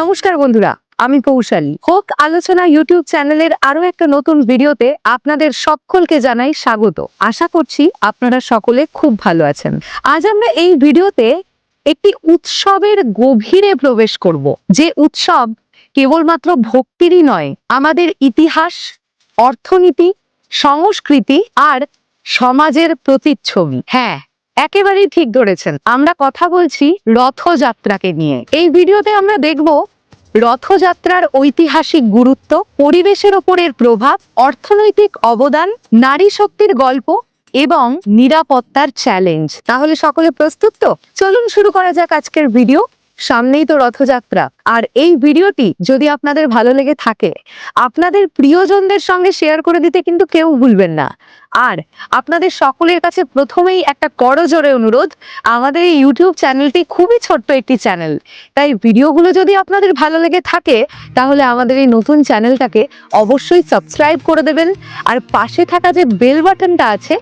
নমস্কার বন্ধুরা, আমি কৌশালী। হোক আলোচনা ইউটিউব চ্যানেলের আরও একটা নতুন ভিডিওতে আপনাদের সকলকে জানাই স্বাগত। আশা করছি আপনারা সকলে খুব ভালো আছেন। আজ আমরা এই ভিডিওতে একটি উৎসবের গভীরে প্রবেশ করব। যে উৎসব কেবলমাত্র ভক্তিরই নয়, আমাদের ইতিহাস, অর্থনীতি, সংস্কৃতি আর সমাজের প্রতিচ্ছবি। হ্যাঁ একেবারেই ঠিক ধরেছেন। আমরা কথা বলছি রথযাত্রাকে নিয়ে। এই ভিডিওতে আমরা দেখব রথযাত্রার ঐতিহাসিক গুরুত্ব, পরিবেশের ওপরের প্রভাব, অর্থনৈতিক অবদান, নারী শক্তির গল্প এবং নিরাপত্তার চ্যালেঞ্জ তাহলে সকলে প্রস্তুত তো? চলুন শুরু করা যাক আজকের ভিডিও। সামনেই তো রথযাত্রা। আর এই ভিডিওটি যদি আপনাদের ভালো লেগে থাকে, আপনাদের প্রিয়জনদের সঙ্গে শেয়ার করে দিতে কিন্তু কেউ ভুলবেন না। আর আপনাদের সকলের কাছে প্রথমেই একটা করজোরে অনুরোধ, আমাদের এই ইউটিউব চ্যানেলটি খুবই ছোট্ট একটি চ্যানেল তাই ভিডিওগুলো যদি আপনাদের ভালো লেগে থাকে, তাহলে আমাদের এই নতুন চ্যানেলটাকে অবশ্যই সাবস্ক্রাইব করে দেবেন। আর পাশে থাকা যে বেল বাটনটা আছে,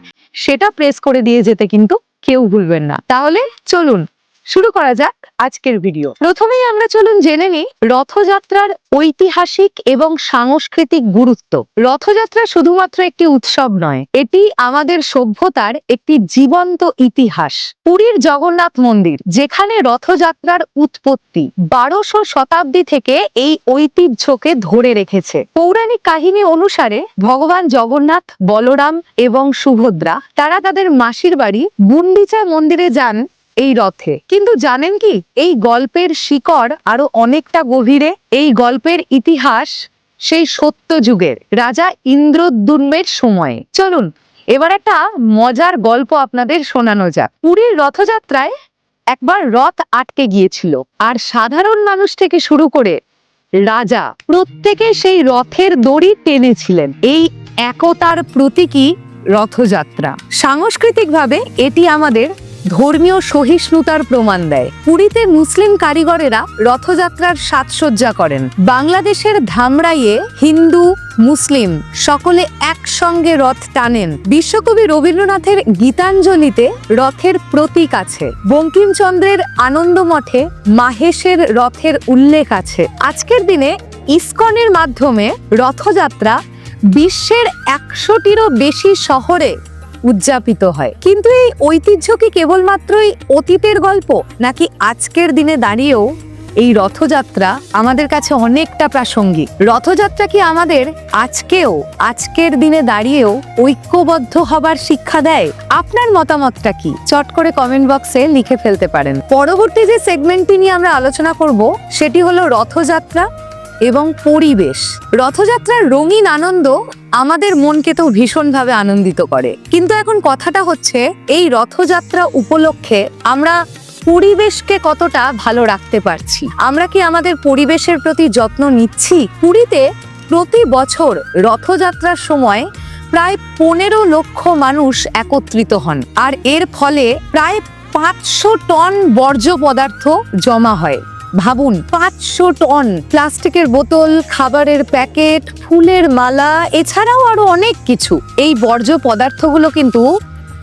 সেটা প্রেস করে দিয়ে যেতে কিন্তু কেউ ভুলবেন না। তাহলে চলুন শুরু করা যাক আজকের ভিডিও। প্রথমেই আমরা চলুন জেনে নিই রথযাত্রার ঐতিহাসিক এবং সাংস্কৃতিক গুরুত্ব। রথযাত্রা শুধুমাত্র একটি উৎসব নয়, এটি আমাদের সভ্যতার একটি জীবন্ত ইতিহাস। পুরীর জগন্নাথ মন্দির, যেখানে রথযাত্রার উৎপত্তি বারোশো শতাব্দী থেকে এই ঐতিহ্যকে ধরে রেখেছে। পৌরাণিক কাহিনী অনুসারে ভগবান জগন্নাথ, বলরাম এবং সুভদ্রা, তারা তাদের মাসির বাড়ি গুন্ডিচা মন্দিরে যান এই রথে। কিন্তু জানেন কি, এই গল্পের শিকড় আরও অনেকটা গভীরে। এই গল্পের ইতিহাস সেই সত্য যুগের, রাজা ইন্দ্রদ্যুম্নের সময়ে। চলুন, এবার একটা মজার গল্প আপনাদের শোনানো যাক। পুরীর রথযাত্রায় একবার রথ আটকে গিয়েছিল, আর সাধারণ মানুষ থেকে শুরু করে রাজা প্রত্যেকে সেই রথের দড়ি টেনেছিলেন। এই একতার প্রতীকী রথযাত্রা। সাংস্কৃতিকভাবে এটি আমাদের ধর্মীয় সহিষ্ণুতার প্রমাণ দেয়। পুরীতে মুসলিম কারিগরেরা রথযাত্রার সাজসজ্জা করেন। বাংলাদেশের ধামরাইয়ে হিন্দু, মুসলিম সকলে একসঙ্গে রথ টানেন। বিশ্বকবি রবীন্দ্রনাথের গীতাঞ্জলিতে রথের প্রতীক আছে। বঙ্কিমচন্দ্রের আনন্দমঠে মাহেশের রথের উল্লেখ আছে। আজকের দিনে ইস্কনের মাধ্যমে রথযাত্রা বিশ্বের একশোটিরও বেশি শহরে উদযাপিত হয়। কিন্তু এই ঐতিহ্য কি কেবলমাত্রই অতীতের গল্প, নাকি আজকের দিনে দাঁড়িয়েও এই রথযাত্রা আমাদের কাছে অনেকটা প্রাসঙ্গিক? রথযাত্রা কি আমাদের আজকেও, আজকের দিনে দাঁড়িয়েও ঐক্যবদ্ধ হবার শিক্ষা দেয়? আপনার মতামতটা কি? চট করে কমেন্ট বক্সে লিখে ফেলতে পারেন। পরবর্তী যে সেগমেন্টটি নিয়ে আমরা আলোচনা করব, সেটি হলো রথযাত্রা এবং পরিবেশ। রথযাত্রার রঙিন আনন্দ আমাদের মনকে তো ভীষণভাবে আনন্দিত করে। কিন্তু এখন কথাটা হচ্ছে, এই রথযাত্রা উপলক্ষে আমরা পরিবেশকে কতটা ভালো রাখতে পারছি? আমরা কি আমাদের পরিবেশের প্রতি যত্ন নিচ্ছি? পুরীতে প্রতি বছর রথযাত্রার সময় প্রায় পনেরো লক্ষ মানুষ একত্রিত হন। আর এর ফলে প্রায় পাঁচশো টন বর্জ্য পদার্থ জমা হয়। ভাবুন, পাঁচশো টন প্লাস্টিকের বোতল, খাবারের প্যাকেট, ফুলের মালা, এছাড়াও আরও অনেক কিছু। এই বর্জ্য পদার্থগুলো কিন্তু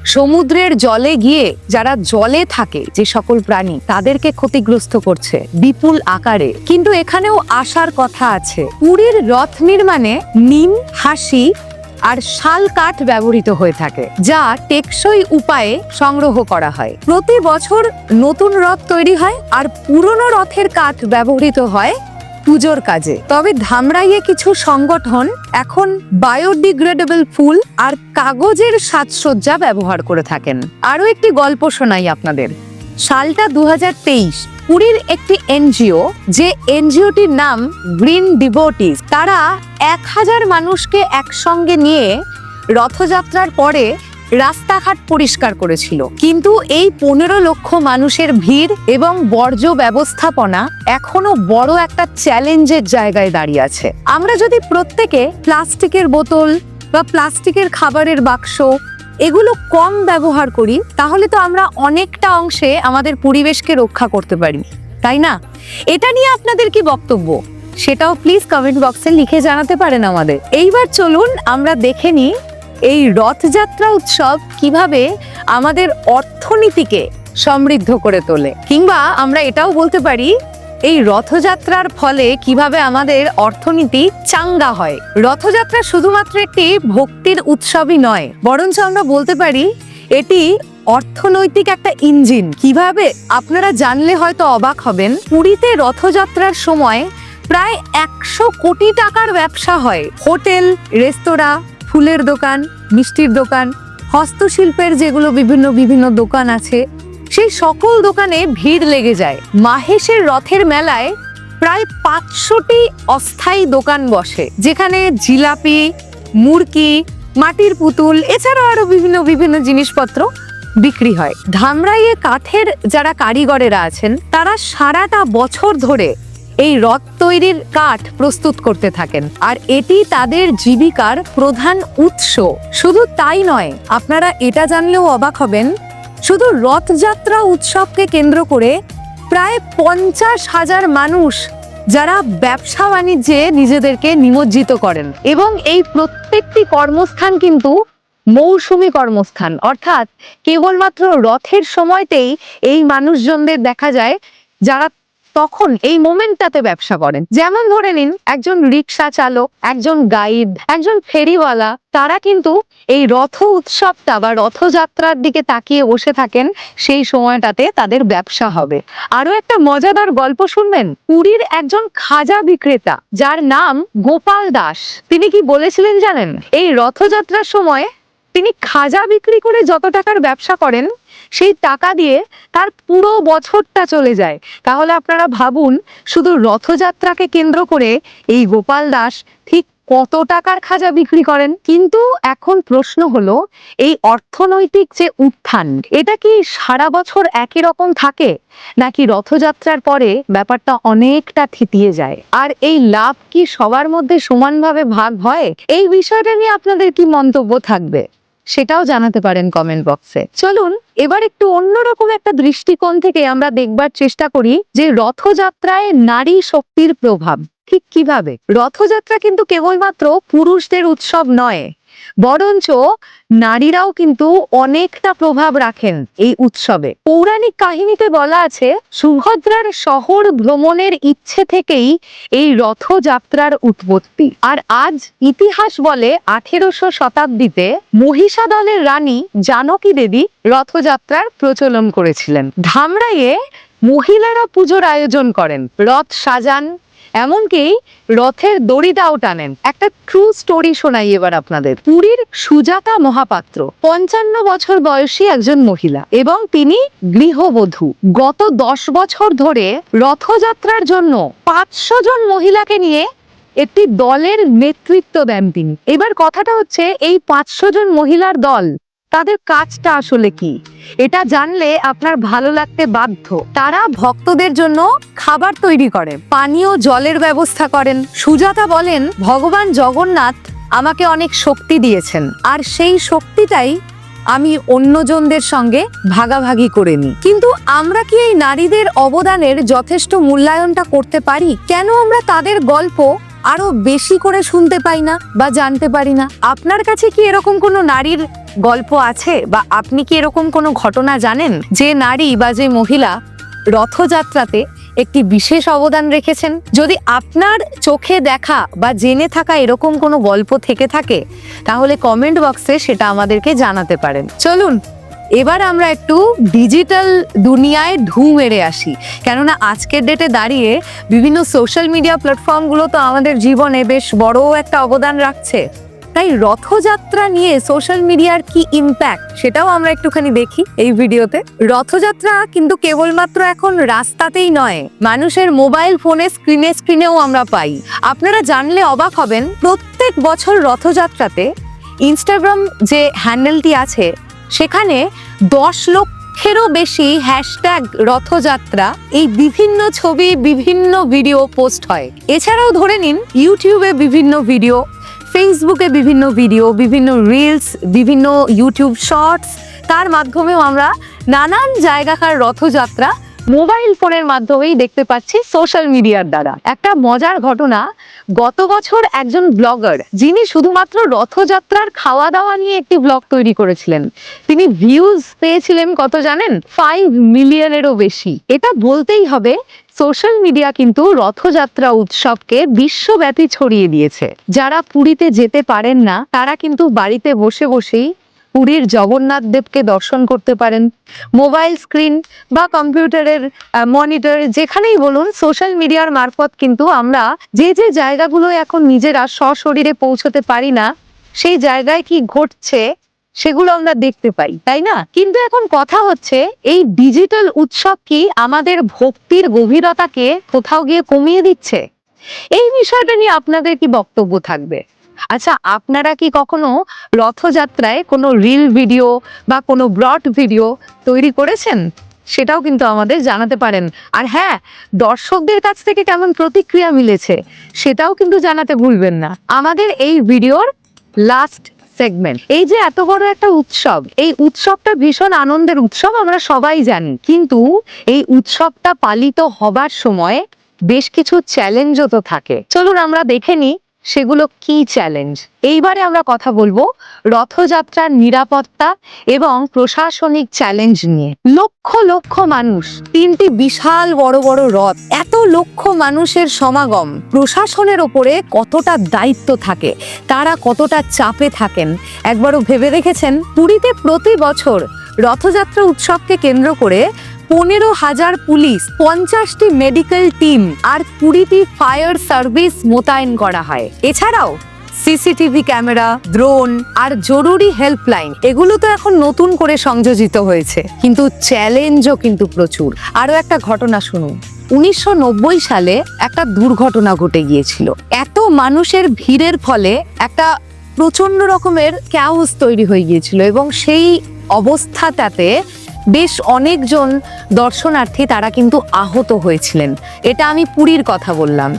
সমুদ্রের জলে গিয়ে, যারা জলে থাকে, যে সকল প্রাণী, তাদেরকে ক্ষতিগ্রস্ত করছে বিপুল আকারে। কিন্তু এখানেও আসার কথা আছে। পুরীর রথ নির্মাণে নিম, হাসি আর শাল কাঠ ব্যবহৃত হয়ে থাকে, যা টেকসই উপায়ে সংগ্রহ করা হয়। প্রতি বছর নতুন রথ তৈরি হয় আর পুরনো রথের কাঠ ব্যবহৃত হয় পুজোর কাজে। তবে ধামরাইয়ে কিছু সংগঠন এখন বায়োডিগ্রেডেবল ফুল আর কাগজের সাজসজ্জা ব্যবহার করে থাকেন। আরও একটি গল্প শোনাই আপনাদের। সালটা দু হাজার তেইশ, পুরীর একটি এনজিও যে এনজিওটির নাম গ্রিন ডিভোটিস, তারা এক হাজার মানুষকে একসঙ্গে নিয়ে রথযাত্রার পরে রাস্তাঘাট পরিষ্কার করেছিল। কিন্তু এই পনেরো লক্ষ মানুষের ভিড় এবং বর্জ্য ব্যবস্থাপনা এখনও বড় একটা চ্যালেঞ্জের জায়গায় দাঁড়িয়ে আছে। আমরা যদি প্রত্যেকে প্লাস্টিকের বোতল বা প্লাস্টিকের খাবারের বাক্স এগুলো কম ব্যবহার করি, তাহলে তো আমরা অনেকটা অংশে আমাদের পরিবেশকে রক্ষা করতে পারি, তাই না? এটা নিয়ে আপনাদের কি বক্তব্য? সেটাও প্লিজ কমেন্ট বক্সে লিখে জানাতে পারেন আমাদের। এইবার চলুন, আমরা দেখে নিই এই রথযাত্রা উৎসব কীভাবে আমাদের অর্থনীতিকে সমৃদ্ধ করে তোলে, কিংবা আমরা এটাও বলতে পারি এই রথযাত্রার ফলে কীভাবে আমাদের অর্থনীতি চাঙ্গা হয়? রথযাত্রা শুধুমাত্র একটি ভক্তির উৎসবই নয়, বরঞ্চ আমরা বলতে পারি এটি অর্থনৈতিক একটা ইঞ্জিন। কীভাবে? আপনারা জানলে হয়তো অবাক হবেন, পুরীতে রথযাত্রার সময় প্রায় একশো কোটি টাকার ব্যবসা হয়। হোটেল, রেস্তোরাঁ, ফুলের দোকান, মিষ্টির দোকান, হস্তশিল্পের যেগুলো বিভিন্ন বিভিন্ন দোকান আছে সেই সকল দোকানে ভিড় লেগে যায়। মাহেশের রথের মেলায় প্রায় পাঁচশোটি অস্থায়ী দোকান বসে, যেখানে জিলাপি, মুরকি, মাটির পুতুল, এছাড়াও আরও বিভিন্ন বিভিন্ন জিনিসপত্র বিক্রি হয়। ধামরাইয়ে কাঠের যারা কারিগরেরা আছেন, তারা সারাটা বছর ধরে এই রথ তৈরির কাঠ প্রস্তুত করতে থাকেন। আর এটি তাদের জীবিকার প্রধান উৎস। শুধু তাই নয়, আপনারা এটা জানলেও অবাক হবেন শুধু রথযাত্রা উৎসবকে কেন্দ্র করে প্রায় পঞ্চাশ হাজার মানুষ যারা ব্যবসা বাণিজ্যে নিজেদেরকে নিমজ্জিত করেন। এবং এই প্রত্যেকটি কর্মস্থান কিন্তু মৌসুমী কর্মস্থান। অর্থাৎ কেবলমাত্র রথের সময়তেই এই মানুষজনদের দেখা যায় যারা তখন এই মোমেন্টটাতে ব্যবসা করেন। যেমন ধরে নিন, একজন রিক্সা চালক, একজন গাইড, একজন ফেরিওয়ালা, তারা কিন্তু এই রথ উৎসবটা বা রথযাত্রার দিকে তাকিয়ে বসে থাকেন, সেই সময়টাতে তাদের ব্যবসা হবে। আরও একটা মজাদার গল্প শুনবেন? পুরীর একজন খাজা বিক্রেতা, যার নাম গোপাল দাস। তিনি কি বলেছিলেন জানেন? এই রথযাত্রার সময় তিনি খাজা বিক্রি করে যত টাকার ব্যবসা করেন সেই টাকা দিয়ে তার পুরো বছরটা চলে যায়। তাহলে আপনারা ভাবুন, শুধু রথযাত্রাকে কেন্দ্র করে এই গোপাল দাস ঠিক কত টাকার খাজা বিক্রি করেন? কিন্তু এখন প্রশ্ন হলো, এই অর্থনৈতিক যে উত্থান, এটা কি সারা বছর একই রকম থাকে? নাকি রথযাত্রার পরে ব্যাপারটা অনেকটা থিতিয়ে যায়? আর এই লাভ কি সবার মধ্যে সমানভাবে ভাগ হয়? এই বিষয়টা নিয়ে আপনাদের কি মন্তব্য থাকবে? সেটাও জানাতে পারেন কমেন্ট বক্সে চলুন, এবার একটু অন্যরকম একটা দৃষ্টিকোণ থেকে আমরা দেখবার চেষ্টা করি যে রথযাত্রায় নারী শক্তির প্রভাব, ঠিক কীভাবে? রথযাত্রা কিন্তু কেবলমাত্র পুরুষদের উৎসব নয় বরঞ্চ নারীরাও কিন্তু অনেকটা প্রভাব রাখেন এই উৎসবে। পৌরাণিক কাহিনীতে বলা আছে, সুভদ্রার শহর ভ্রমণের ইচ্ছে থেকেই এই রথযাত্রার উৎপত্তি। আর আজ ইতিহাস বলে আঠেরোশো শতাব্দীতে মহিষা দলের রানী জানকী দেবী রথযাত্রার প্রচলন করেছিলেন। ধামরাইয়ে মহিলারা পুজোর আয়োজন করেন। রথ সাজান এমনকি রথের দড়িটাও টানেন। একটা ট্রু স্টোরি শোনাই এবার আপনাদের। পুরীর সুজাতা মহাপাত্র, পঞ্চান্ন বছর বয়সী একজন মহিলা এবং তিনি গৃহবধূ। গত দশ বছর ধরে রথযাত্রার জন্য পাঁচশো জন মহিলাকে নিয়ে একটি দলের নেতৃত্ব দেন তিনি। এবার কথাটা হচ্ছে, এই পাঁচশো জন মহিলার দল তাদের কাজটা আসলে কি? এটা জানলে আপনার ভালো লাগতে বাধ্য। তারা ভক্তদের জন্য খাবার তৈরি করে, পানীয় জলের ব্যবস্থা করেন। সুজাতা বলেন, ভগবান জগন্নাথ আমাকে অনেক শক্তি দিয়েছেন, আর সেই শক্তিটাই আমি অন্যজনদের সঙ্গে ভাগাভাগি করে নিই। কিন্তু আমরা কি এই নারীদের অবদানের যথেষ্ট মূল্যায়নটা করতে পারি? কেন আমরা তাদের গল্প আরও বেশি করে শুনতে পাই না বা জানতে পারি না। আপনার কাছে কি এরকম কোনো নারীর গল্প আছে বা আপনি কি এরকম কোনো ঘটনা জানেন? যে নারী বা যে মহিলা রথযাত্রাতে একটি বিশেষ অবদান রেখেছেন? যদি আপনার চোখে দেখা বা জেনে থাকা এরকম কোনো গল্প থেকে থাকে, তাহলে কমেন্ট বক্সে সেটা আমাদেরকে জানাতে পারেন। চলুন এবার আমরা একটু ডিজিটাল দুনিয়ায় ঢু মেরে আসি। কেননা আজকের ডেটে দাঁড়িয়ে বিভিন্ন সোশ্যাল মিডিয়া প্ল্যাটফর্মগুলো তো আমাদের জীবনে বেশ বড় একটা অবদান রাখছে। তাই রথযাত্রা নিয়ে সোশ্যাল মিডিয়ার কি ইম্প্যাক্ট সেটাও আমরা একটুখানি দেখি এই ভিডিওতে। রথযাত্রা কিন্তু কেবলমাত্র এখন রাস্তাতেই নয়, মানুষের মোবাইল ফোনে স্ক্রিনে স্ক্রিনেও আমরা পাই। আপনারা জানলে অবাক হবেন, প্রত্যেক বছর রথযাত্রাতে ইনস্টাগ্রাম যে হ্যান্ডেলটি আছে সেখানে দশ লক্ষেরও বেশি হ্যাশট্যাগ রথযাত্রা এই বিভিন্ন ছবি, বিভিন্ন ভিডিও পোস্ট হয়। এছাড়াও ধরে নিন, ইউটিউবে বিভিন্ন ভিডিও ফেসবুকে বিভিন্ন ভিডিও, বিভিন্ন রিলস বিভিন্ন ইউটিউব শর্টস তার মাধ্যমেও আমরা নানান জায়গাকার রথযাত্রা মোবাইল ফোনের মাধ্যমেই দেখতে পাচ্ছি সোশ্যাল মিডিয়ার দ্বারা। একটা মজার ঘটনা, গত বছর একজন ব্লগার যিনি শুধুমাত্র রথযাত্রার খাওয়া দাওয়া নিয়ে একটি ব্লগ তৈরি করেছিলেন, তিনি ভিউজ পেয়েছিলেন কত জানেন? ফাইভ মিলিয়নেরও বেশি। এটা বলতেই হবে সোশ্যাল মিডিয়া কিন্তু রথযাত্রা উৎসবকে বিশ্বব্যাপী ছড়িয়ে দিয়েছে। যারা পুরীতে যেতে পারেন না, তারা কিন্তু বাড়িতে বসে বসেই পুরীর জগন্নাথ দেবকে দর্শন করতে পারেন। মোবাইল স্ক্রিন বা কম্পিউটারের মনিটর, যেখানেই বলুন, সোশ্যাল মিডিয়ার মারফত কিন্তু আমরা যে যে জায়গাগুলো এখন নিজেরা সশরীরে পৌঁছতে পারি না, সেই জায়গায় কি ঘটছে সেগুলো আমরা দেখতে পাই, তাই না? কিন্তু এখন কথা হচ্ছে, এই ডিজিটাল উৎসব কি আমাদের ভক্তির গভীরতাকে কোথাও গিয়ে কমিয়ে দিচ্ছে? এই বিষয়টা নিয়ে আপনাদের কি বক্তব্য থাকবে? আচ্ছা আপনারা কি কখনো রথযাত্রায় কোনো রিল ভিডিও বা কোনো ব্রড ভিডিও তৈরি করেছেন? সেটাও কিন্তু আমাদের জানাতে পারেন। আর হ্যাঁ দর্শকদের কাছ থেকে কেমন প্রতিক্রিয়া মিলেছে, সেটাও কিন্তু জানাতে ভুলবেন না। আমাদের এই ভিডিওর লাস্ট সেগমেন্ট এই যে এত বড় একটা উৎসব, এই উৎসবটা ভীষণ আনন্দের উৎসব, আমরা সবাই জানি। কিন্তু এই উৎসবটা পালিত হবার সময় বেশ কিছু চ্যালেঞ্জও তো থাকে। চলুন আমরা দেখে নিই সেগুলো কি চ্যালেঞ্জ এইবারে আমরা কথা বলব রথযাত্রার নিরাপত্তা এবং প্রশাসনিক চ্যালেঞ্জ নিয়ে। লক্ষ লক্ষ মানুষ, তিনটি বিশাল বড় বড় রথ, এত লক্ষ মানুষের সমাগম, প্রশাসনের ওপরে কতটা দায়িত্ব থাকে, তারা কতটা চাপে থাকেন? একবারও ভেবে দেখেছেন? পুরীতে প্রতি বছর রথযাত্রা উৎসবকে কেন্দ্র করে পনেরো হাজার পুলিশ, পঞ্চাশটি মেডিকেল টিম আর কুড়িটি ফায়ার সার্ভিস মোতায়েন করা হয়। এছাড়াও সিসিটিভি ক্যামেরা ড্রোন আর জরুরি হেল্পলাইন এগুলো তো এখন নতুন করে সংযোজিত হয়েছে। কিন্তু চ্যালেঞ্জও কিন্তু প্রচুর। আরও একটা ঘটনা শুনুন। উনিশশো নব্বই সালে একটা দুর্ঘটনা ঘটে গিয়েছিল। এত মানুষের ভিড়ের ফলে একটা প্রচণ্ড রকমের ক্যাউস তৈরি হয়ে গিয়েছিল এবং সেই অবস্থাটাতে বেশ অনেকজন দর্শনার্থী তারা কিন্তু আহত হয়েছিলেন। এটা আমি পুরীর কথা বললাম।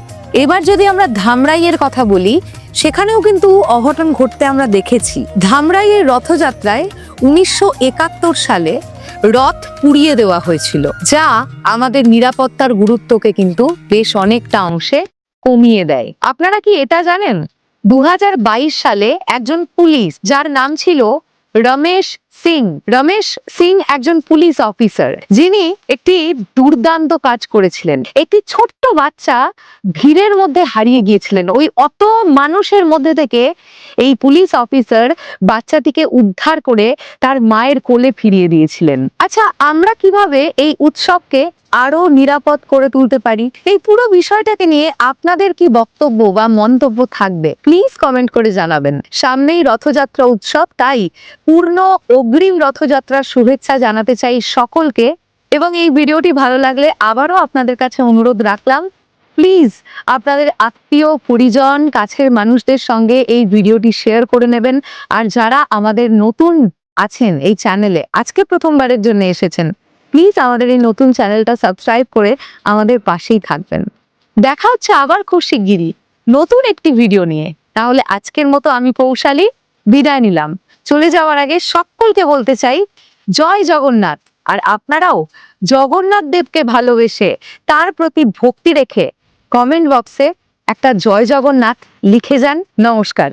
এবার যদি আমরা ধামরাইয়ের কথা বলি, সেখানেও কিন্তু অঘটন ঘটতে আমরা দেখেছি। ধামরাইয়ের রথযাত্রায় উনিশশো একাত্তর সালে রথ পুড়িয়ে দেওয়া হয়েছিল, যা আমাদের নিরাপত্তার গুরুত্বকে কিন্তু বেশ অনেকটা অংশে কমিয়ে দেয়। আপনারা কি এটা জানেন? দু হাজার বাইশ সালে একজন পুলিশ, যার নাম ছিল রমেশ সিং, রমেশ সিং একজন পুলিশ অফিসার, যিনি একটি দুর্দান্ত কাজ করেছিলেন। একটি ছোট্ট বাচ্চা ভিড়ের মধ্যে হারিয়ে গিয়েছিলেন। ওই অত মানুষের মধ্যে থেকে এই পুলিশ অফিসার বাচ্চাটিকে উদ্ধার করে তার মায়ের কোলে ফিরিয়ে দিয়েছিলেন। আচ্ছা আমরা কীভাবে এই উৎসবকে আরও নিরাপদ করে তুলতে পারি। এই পুরো বিষয়টাকে নিয়ে আপনাদের কি বক্তব্য বা মন্তব্য থাকবে প্লিজ কমেন্ট করে জানাবেন। সামনেই রথযাত্রা উৎসব, তাই পূর্ণ অগ্রিম রথযাত্রার শুভেচ্ছা জানাতে চাই সকলকে। এবং এই ভিডিওটি ভালো লাগলে আবারও আপনাদের কাছে অনুরোধ রাখলাম প্লিজ আপনাদের আত্মীয়, পরিজন, কাছের মানুষদের সঙ্গে এই ভিডিওটি শেয়ার করে নেবেন। আর যারা আমাদের নতুন আছেন এই চ্যানেলে আজকে প্রথমবারের জন্য এসেছেন প্লিজ আমাদের এই নতুন চ্যানেলটা সাবস্ক্রাইব করে আমাদের পাশেই থাকবেন। দেখা হচ্ছে আবার খুব শিগগিরই নতুন একটি ভিডিও নিয়ে। তাহলে আজকের মতো আমি পৌশালী বিদায় নিলাম। চলে যাওয়ার আগে সকলকে বলতে চাই, জয় জগন্নাথ। আর আপনারাও জগন্নাথ দেবকে ভালোবেসে তার প্রতি ভক্তি রেখে কমেন্ট বক্সে একটা জয় জগন্নাথ লিখে যান। নমস্কার।